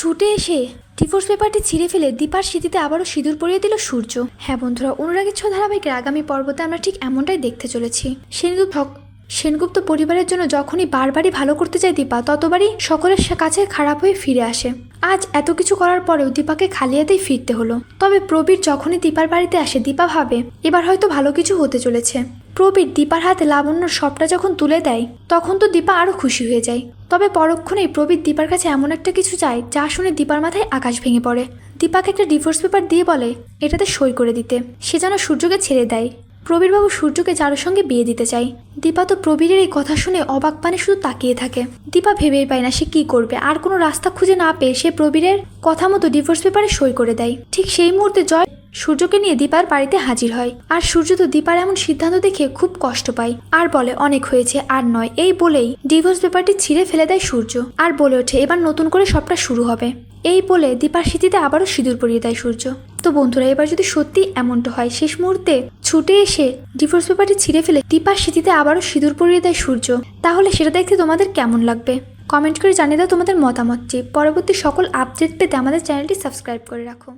ছুটে এসে ডিভোর্স পেপারটি ছিঁড়ে ফেলে দীপার স্মৃতিতে আবারও সিঁদুর পরিয়ে দিল সূর্য। হ্যাঁ বন্ধুরা, অনুরাগের ছ ধারাবাহিকের আগামী পর্বতে আমরা ঠিক এমনটাই দেখতে চলেছি। সেনগুপ্ত সেনগুপ্ত পরিবারের জন্য যখনই বারবারই ভালো করতে যায় দীপা, ততবারই সকলের কাছে খারাপ হয়ে ফিরে আসে। আজ এত কিছু করার পরেও দীপাকে খালি হাতেই ফিরতে হলো। তবে প্রবীর যখনই দীপার বাড়িতে আসে, দীপা ভাবে, এবার হয়তো ভালো কিছু হতে চলেছে। প্রবীর দীপার হাতে লাবণ্যর সবটা যখন তুলে দেয়, তখন তো দীপা আরও খুশি হয়ে যায়। তবে পরক্ষণেই প্রবীর দীপার কাছে এমন একটা কিছু চায়, যা শুনে দীপার মাথায় আকাশ ভেঙে পড়ে। দীপাকে একটা ডিভোর্স পেপার দিয়ে বলে, এটাতে সই করে দিতে। সে যেন সূর্যকে ছেড়ে দেয়। প্রবীরবাবু সূর্যকে যার সঙ্গে বিয়ে দিতে চায়। দীপা তো প্রবীরের এই কথা শুনে অবাক পানে শুধু তাকিয়ে থাকে। দীপা ভেবেই পায় না সে কি করবে, আর কোনো রাস্তা খুঁজে না পেয়ে সে প্রবীরের কথা মতো ডিভোর্স পেপারে সই করে দেয়। ঠিক সেই মুহূর্তে জয় সূর্যকে নিয়ে দীপার বাড়িতে হাজির হয়। আর সূর্য তো দীপার এমন সিদ্ধান্ত দেখে খুব কষ্ট পায়। আর বলে, অনেক হয়েছে, আর নয়। এই বলেই ডিভোর্স পেপারটি ছিঁড়ে ফেলে দেয় সূর্য। আর বলে ওঠে, এবার নতুন করে সবটা শুরু হবে। এই বলে দীপার স্মৃতিতে আবারও সিঁদুর পরিয়ে দেয় সূর্য। তো বন্ধুরা, এবার যদি সত্যি এমনটা হয়, শেষ মুহূর্তে ছুটে এসে ডিভোর্স পেপারটি ছিঁড়ে ফেলে দীপার স্মৃতিতে আবারও সিঁদুর পরিয়ে দেয় সূর্য। তাহলে সেটা দেখতে তোমাদের কেমন লাগবে? কমেন্ট করে জানিয়ে দাও তোমাদের মতামতটি। পরবর্তী সকল আপডেট পেতে আমাদের চ্যানেলটি সাবস্ক্রাইব করে রাখো।